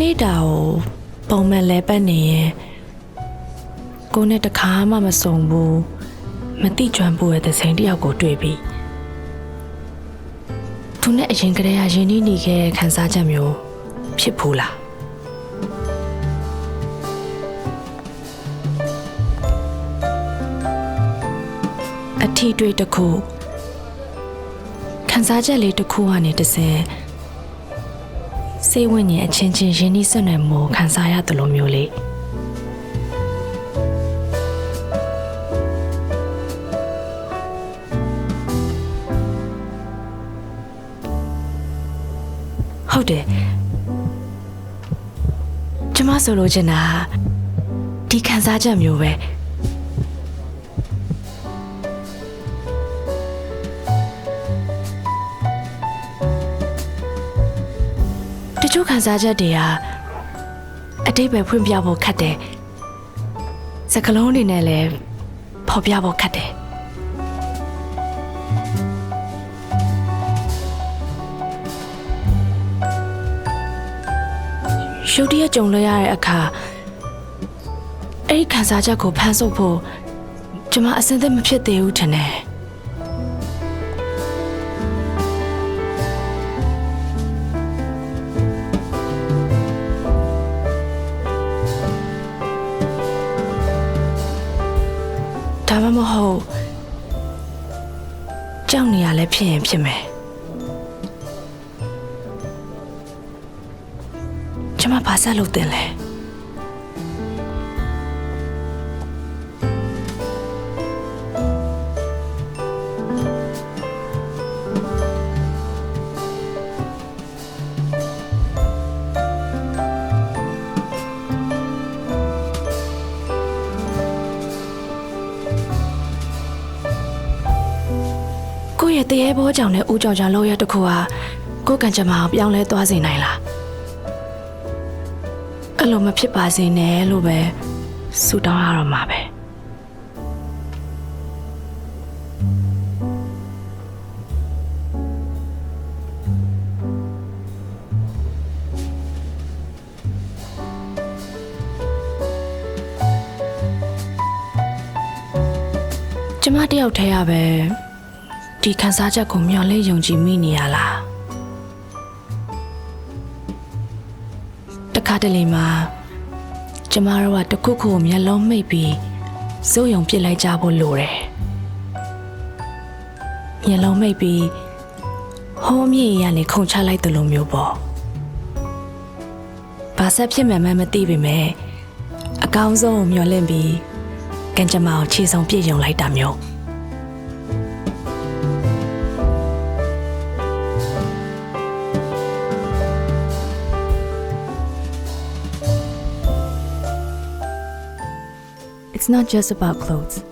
နေ့တာကိုပုံမှန်လဲပတ်နေရင်ကိုနဲ့တခါမှမစုံဘူးမတိကျွမ်းဘူးရဲ့သစိန်တစ်ယောက်ကိုတွေ့ပြီးသူနဲ့အရင်ကတည်းကယဉ်နီးနေခဲ့တဲ့ခံစားချက်မျိုးဖြစ်ဘူးလားအထီးတွေ့တစ်ခုခံစားချက်လေးတစ်ခုကနေတစ်စင် စိတ်ဝိညာဉ်အချင်းချင်းယဉ်နီးဆက်နွယ်မှုခံစားရတယ်လို့မျိုးလေးဟုတ်တယ်ကျမဆိုလိုချင်တာဒီခံစားချက်မျိုးပဲ ချို့ခံစားချက်တွေဟာအတိတ်ပဲဖွင့်ပြဖို့ခက်တယ်စကလုံးတွေနဲ့လည်းဖော်ပြဖို့ခက်တယ်ရုတ်တရက်ကြုံလွှဲရတဲ့အခါအဲ့ဒီခံစားချက်ကိုဖန်ဆုပ်ဖို့ကျွန်မအစင်သက်မဖြစ်သေးဘူးထင်တယ် မှမဟုတ်ကြောက်နေရလဲဖြစ်ရင်ဖြစ်မယ်ကျမဘာဆက်လုပ်တင်လဲ ကိုယ့်ရဲ့တရေဘောကြောင့်နဲ့ဦးကြောင်ကြောင့်လောက်ရတစ်ခုဟာကိုယ့်ကံကြမ္မာကိုပြောင်းလဲသွားစေနိုင်လားအဲ့လိုမဖြစ်ပါစေနဲ့လို့ပဲဆုတောင်းရတော့မှာပဲကျမတယောက်တည်းရပဲ ဒီခန်းစားချက်ကိုမျှော်လင့်ယုံကြည်မိနေရလားတခါတလေမှာကျမတို့ကတစ်ခုခုကိုမျက်လုံးမိတ်ပြီးစိုးယုံပစ်လိုက်ကြဖို့လိုတယ်မျက်လုံးမိတ်ပြီးဟိုးမြေရနေခုန်ချလိုက်တယ်လို့မျိုးပေါ့ဘာဆက်ဖြစ်မှန်းမသိပေမဲ့အကောင်းဆုံးကိုမျှော်လင့်ပြီးကံကြမ္မာကိုခြေဆုံးပြည့်ယုံလိုက်တာမျိုး It's not just about clothes,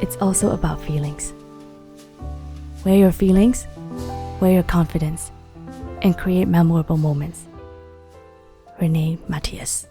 it's also about feelings. Wear your feelings, wear your confidence, and create memorable moments. Renee Matthias.